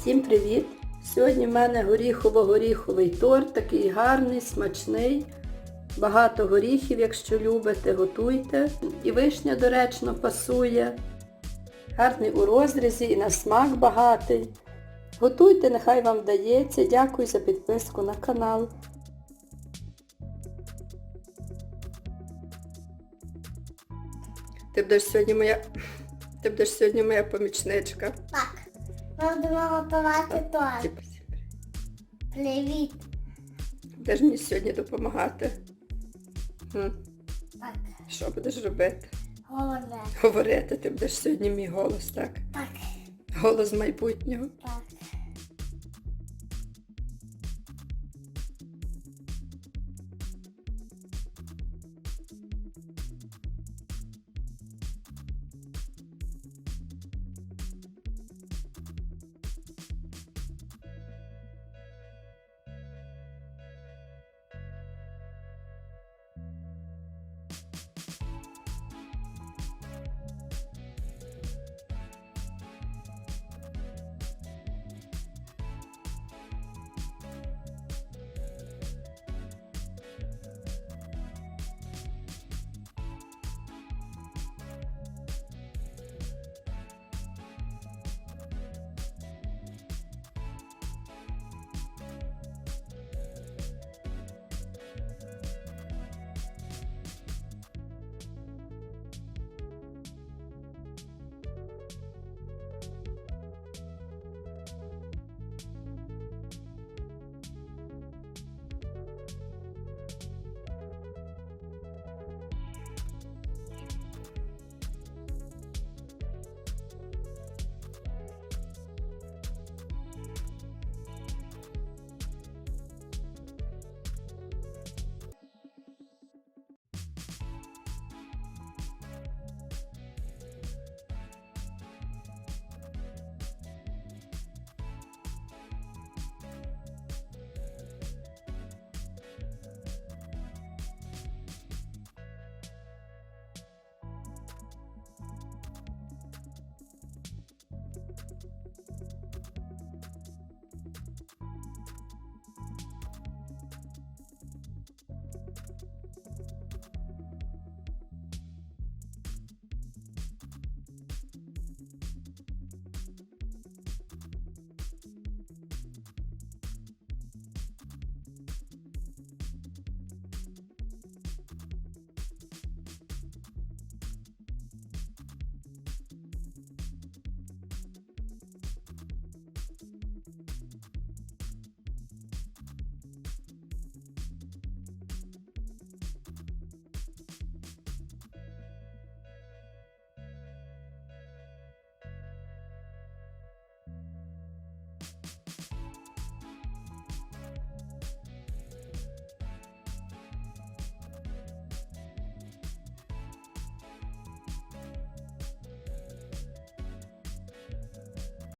Всім привіт! Сьогодні в мене горіхово-горіховий торт, такий гарний, смачний. Багато горіхів, якщо любите, готуйте. І вишня доречно пасує. Гарний у розрізі і на смак багатий. Готуйте, нехай вам вдається. Дякую за підписку на канал. Ти будеш сьогодні моя. Ти будеш сьогодні моя помічничка. Так, будемо готувати торт. Привіт. Будеш мені сьогодні допомагати. Хм. Так, Що будеш робити? Говорити. Говорити, ти будеш сьогодні мій голос, так? Так, Голос майбутнього. так.